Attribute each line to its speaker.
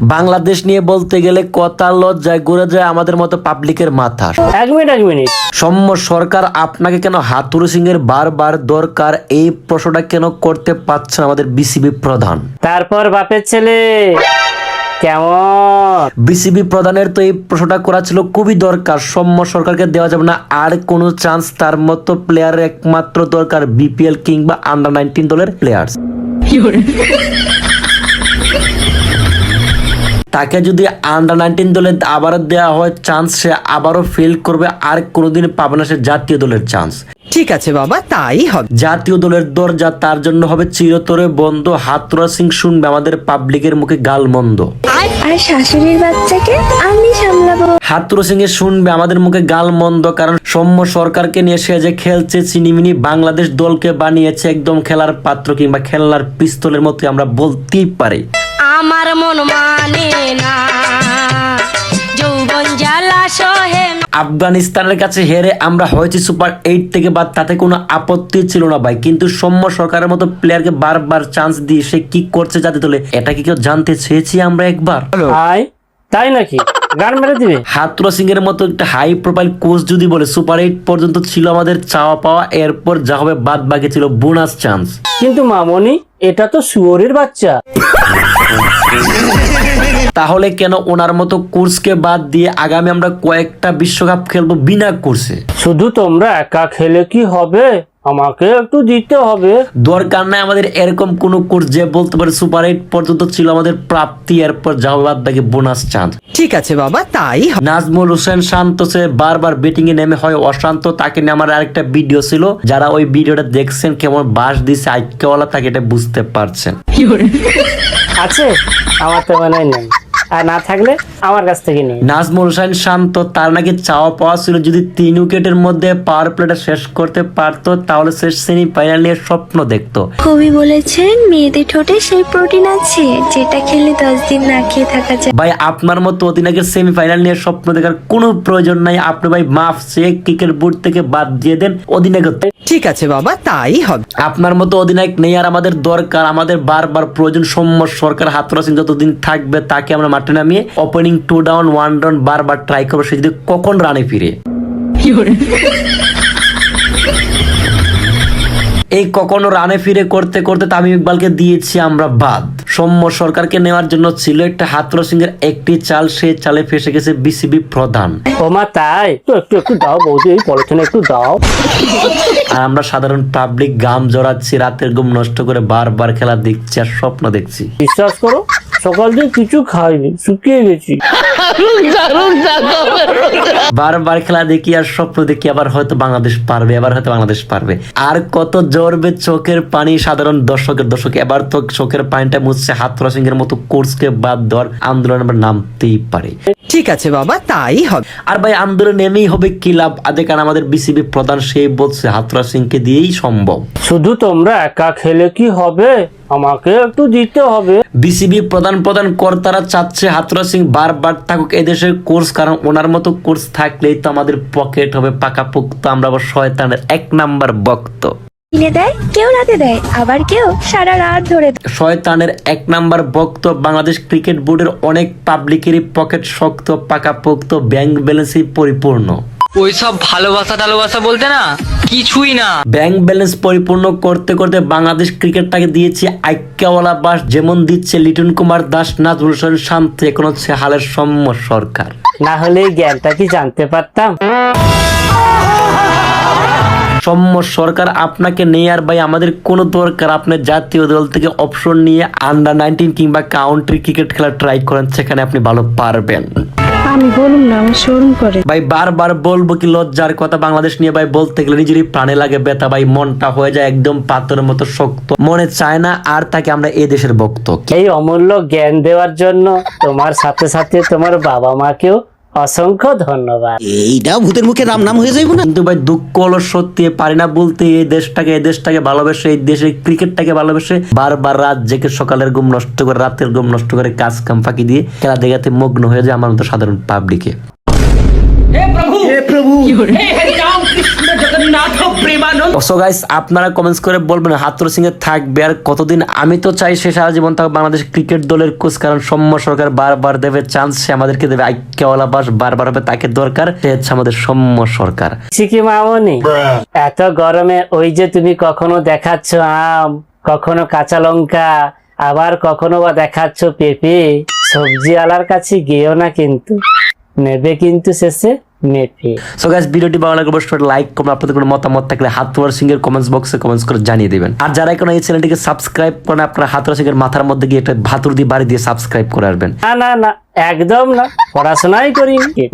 Speaker 1: বাংলাদেশ নিয়ে বলতে গেলে কথা লজ্জায় ঘুরে যায় আমাদের মতো পাবলিকের মাথা।
Speaker 2: এক মিনিট এক মিনিট।
Speaker 1: সৌম্য সরকার আপনাকে কেন হাতুর সিং এর বারবার দরকার? এই প্রশ্নটা কেন করতে পারছেন আমাদের বিসিবি প্রধান?
Speaker 2: তারপর বাপের ছেলে। কেমন?
Speaker 1: বিসিবি প্রধানের তো এই প্রশ্নটা করা ছিল খুবই দরকার। সৌম্য সরকারকে দেওয়া যাবে না। আর কোনো চান্স তার মতো প্লেয়ারের একমাত্র দরকার বিপিএল কিংবা আন্ডার নাইনটিন দলের প্লেয়ার্স তাকে যদি আন্ডার নাইনটিন দলে আবারও দেওয়া হয় চান্স সে আবারও ফেল করবে আর কোনোদিন পাবে না সে জাতীয় দলের চান্স
Speaker 3: ঠিক আছে বাবা তাই হবে।
Speaker 1: জাতীয় দলের দরজা তার জন্য হবে চিরতরে বন্ধ। হাতুরা সিং শুনবে আমাদের পাবলিকের মুখে গাল মন্দ
Speaker 4: আর শাশুড়ির বাচ্চাকে আমি সামলাবো।
Speaker 1: হাতুরো সিং এ শুনবে আমাদের মুখে গাল মন্দ কারণ সৌম্য সরকারকে নিয়ে সে যে খেলছে চিনিমিনি বাংলাদেশ দলকে বানিয়েছে একদম খেলার পাত্র কিংবা খেলনার পিস্তলের মতো আমরা বলতেই পারি।
Speaker 5: আমার মন মানে না। যৌবন জ্বালা সহে
Speaker 1: আফগানিস্তানের কাছে হেরে আমরা হয়েছি সুপার এইট থেকে বা তাতে কোনো আপত্তি ছিল না ভাই। কিন্তু সৌম্য সরকারের মতো প্লেয়ারকে বারবার চান্স দিয়ে সে কি করছে জাতি দলে এটা কি কেউ জানতে চেয়েছি আমরা একবার?
Speaker 2: আয় তাই নাকি? গান মেরে দিবে?
Speaker 1: হাতুরা সিং এর মতো একটা হাই প্রোফাইল কোচ যদি বলে সুপার এইট পর্যন্ত ছিল আমাদের চাওয়া পাওয়া এরপর যা হবে বাদ বাকি ছিল বোনাস চান্স
Speaker 2: কিন্তু মামনি এটা তো শুয়োরের বাচ্চা।
Speaker 1: তাহলে কেন ওনার মতো কোর্সকে বাদ দিয়ে আগামী আমরা কয়েকটা বিশ্বকাপ খেলব বিনা কোর্সে?
Speaker 2: শুধু তোমরা একা খেলে কি হবে? আমাকে একটু দিতে হবে।
Speaker 1: দরকার নাই আমাদের এরকম কোন কোর্স যে বলতে পারে সুপার এইট পর্যন্ত ছিল আমাদের প্রাপ্তি এরপর বাদ বাকি বোনাস চান্স
Speaker 3: ঠিক আছে বাবা তাই হবে
Speaker 1: নাজমুল হোসেন শান্ত সে বারবার ব্যাটিং এ নেমে হয় অশান্ত তাকে নিয়ে আমার আরেকটা ভিডিও ছিল। যারা ওই ভিডিওটা দেখছেন কেমন বাস দিছে আইক্যওয়ালা তাকে এটা বুঝতে পারছেন।
Speaker 2: আছে আমার তো মনে হয় নেই। আর না থাকলে আমার কাছ থেকে নেই
Speaker 1: নাজমুল হোসেন শান্ত তার নাকি চাওয়া পাওয়া ছিল যদি তিন উইকেটের মধ্যে পাওয়ার প্লেটা শেষ করতে পারতো তাহলে সে সেমি ফাইনাল নিয়ে স্বপ্ন দেখতো।
Speaker 4: কবি বলেছেন মেয়েদের ঠোঁটে সেই প্রোটিন আছে যেটা খেলে দশ দিন না খেয়ে থাকা যায়।
Speaker 1: ভাই আপনার মতো অধিনায়কের সেমি ফাইনাল নিয়ে স্বপ্ন দেখার কোনো প্রয়োজন নাই। আপনি ভাই মাফ সে ক্রিকেট বোর্ড থেকে বাদ দিয়ে দেন অধিনায়কত্ব।
Speaker 3: ঠিক আছে বাবা তাই হবে।
Speaker 1: আপনার মতো অধিনায়ক নেই আর আমাদের দরকার। আমাদের বারবার প্রয়োজন সৌম্য সরকার হাতরা সিং যতদিন থাকবে তাকে আমরা মাঠে নামিয়ে opening two down one down বারবার ট্রাই করব সে যদি কখন রানে ফিরে? এই কখনো রানে ফিরে করতে করতে তামিম ইকবালকে দিয়েছি আমরা বাদ। সৌম্য সরকারকে নেওয়ার জন্য ছিল একটা হাতরা সিং এর একটি চাল সে চালে ফেসে গেছে বিসিবি প্রধান।
Speaker 2: ও মা তাই? একটু একটু দাও বৌদি এই পলিথিনে একটু দাও।
Speaker 1: আর আমরা সাধারণ পাবলিক গাম জড়াচ্ছি রাতের ঘুম নষ্ট করে বারবার খেলা দেখছি আর স্বপ্ন দেখছি।
Speaker 2: বিশ্বাস করো সকাল দিয়ে কিছু খাইনি শুকিয়ে গেছি।
Speaker 1: বারবার খেলা দেখি আর স্বপ্ন দেখি আবার হয়তো বাংলাদেশ পারবে এবার হয়তো বাংলাদেশ পারবে। আর কত জোরবে চোখের পানি সাধারণ দর্শকের দর্শক এবার তো চোখের পানিটা মুছছে হাতরা সিং এর মতো কোর্সকে বাদ দেওয়ার আন্দোলন আবার নামতেই পারে।
Speaker 3: ঠিক আছে বাবা তাই হবে।
Speaker 1: আর ভাই আন্দোলন নেমেই হবে কি লাভ? আদে কারণ আমাদের বিসিবি প্রধান সেই বলছে হাতরা সিংকে দিয়েই সম্ভব।
Speaker 2: শুধু তোমরা একা খেলে কি হবে? আমাকে একটু দিতে হবে।
Speaker 1: বিসিবি প্রধান প্রধান কর্তারা চাচ্ছে হাতুরা সিং বারবার থাকুক এদেশের কোর্স কারণ ওনার মতো কোর্স থাকলেই তো আমাদের পকেট হবে পাকাপোক্ত আমরা আবার শয়তানের এক নাম্বার বক্ত
Speaker 4: কিনে দেয় কেউ রাতে দেয় আবার কেউ সারা রাত ধরে
Speaker 1: শয়তানের এক নাম্বার বক্ত বাংলাদেশ ক্রিকেট বোর্ডের অনেক পাবলিকেরই পকেট শক্ত পাকাপোক্ত ব্যাংক ব্যালেন্সই পরিপূর্ণ।
Speaker 6: ওইসব ভালোবাসা টালোবাসা বলতে না? কিছুই না।
Speaker 1: ব্যাংক ব্যালেন্স পরিপূর্ণ করতে করতে বাংলাদেশ ক্রিকেটটাকে দিয়েছে আইক্যাওয়ালা বাস যেমন দিচ্ছে লিটন কুমার দাস নাজমুল হোসেন শান্ত এখন হচ্ছে হালের সৌম্য সরকার।
Speaker 2: না হলে জ্ঞানটা কি জানতে পারতাম?
Speaker 1: সৌম্য সরকার আপনাকে নেই আর ভাই আমাদের কোনো দরকার। আপনি জাতীয় দল থেকে অপশন নিয়ে আন্ডার নাইনটিন কিংবা কাউন্ট্রি ক্রিকেট খেলা ট্রাই করেন সেখানে আপনি ভালো পারবেন।
Speaker 4: আমি বলুন না আমার শোরুম করে।
Speaker 1: ভাই বারবার বলব কি লজ্জার কথা বাংলাদেশ নিয়ে ভাই বলতে গেলে নিজেরই প্রাণে লাগে ব্যথা ভাই মনটা হয়ে যায় একদম পাথরের মতো শক্ত। মনে চায় না আর তাকে আমরা এ দেশের ভক্ত।
Speaker 2: এই অমূল্য জ্ঞান দেওয়ার জন্য তোমার সাথে সাথে তোমার বাবা মাকেও অসংখ্য ধন্যবাদ।
Speaker 3: এইটা ভূতের মুখে রাম নাম হয়ে যাইব না?
Speaker 1: কিন্তু ভাই দুঃখ হলো সত্যি পারি না বলতে এই দেশটাকে এই দেশটাকে ভালোবেসে এই দেশে ক্রিকেটটাকে ভালোবেসে বারবার রাত জেগে সকালের ঘুম নষ্ট করে রাতের ঘুম নষ্ট করে কাজ কাম ফাঁকি দিয়ে খেলা দেখাতে মগ্ন হয়ে যায় আমার মতো সাধারণ পাবলিকে সো গাইস আপনারা কমেন্টস করে বলবেন হাতুর সিং এর থাকবে আর কতদিন? আমি তো চাই সে সারা জীবন থাকবে বাংলাদেশ ক্রিকেট দলের কোচ কারণ সৌম্য সরকার বারবার দেবে চান্স সে আমাদেরকে দেবে বাস বারবার হবে তাকে দরকার সে হচ্ছে আমাদের সৌম্য সরকার।
Speaker 2: কি মামনি। এত গরমে ওই যে তুমি কখনো দেখাচ্ছ আম কখনো কাঁচা লঙ্কা আবার কখনো বা দেখাচ্ছ পেঁপে সবজি আলার কাছে গিয়েও না কিন্তু। নেবে কিন্তু শেষে।
Speaker 1: সো গাইস ভিডিওটি ভালো লাগলে অবশ্যই লাইক করুন আপনাদের কোনো মতামত থাকলে হাতুয়ার সিং এর কমেন্টস বক্সে কমেন্টস করে জানিয়ে দিবেন। আর যারা এখন এই চ্যানেলটিকে সাবস্ক্রাইব করেন আপনারা হাতুয়ার সিং এর মাথার মধ্যে গিয়ে একটা ভাতুর দিয়ে বাড়ি দিয়ে সাবস্ক্রাইব করে আসবেন।
Speaker 2: না না না একদম না পড়াশোনাই করিনি।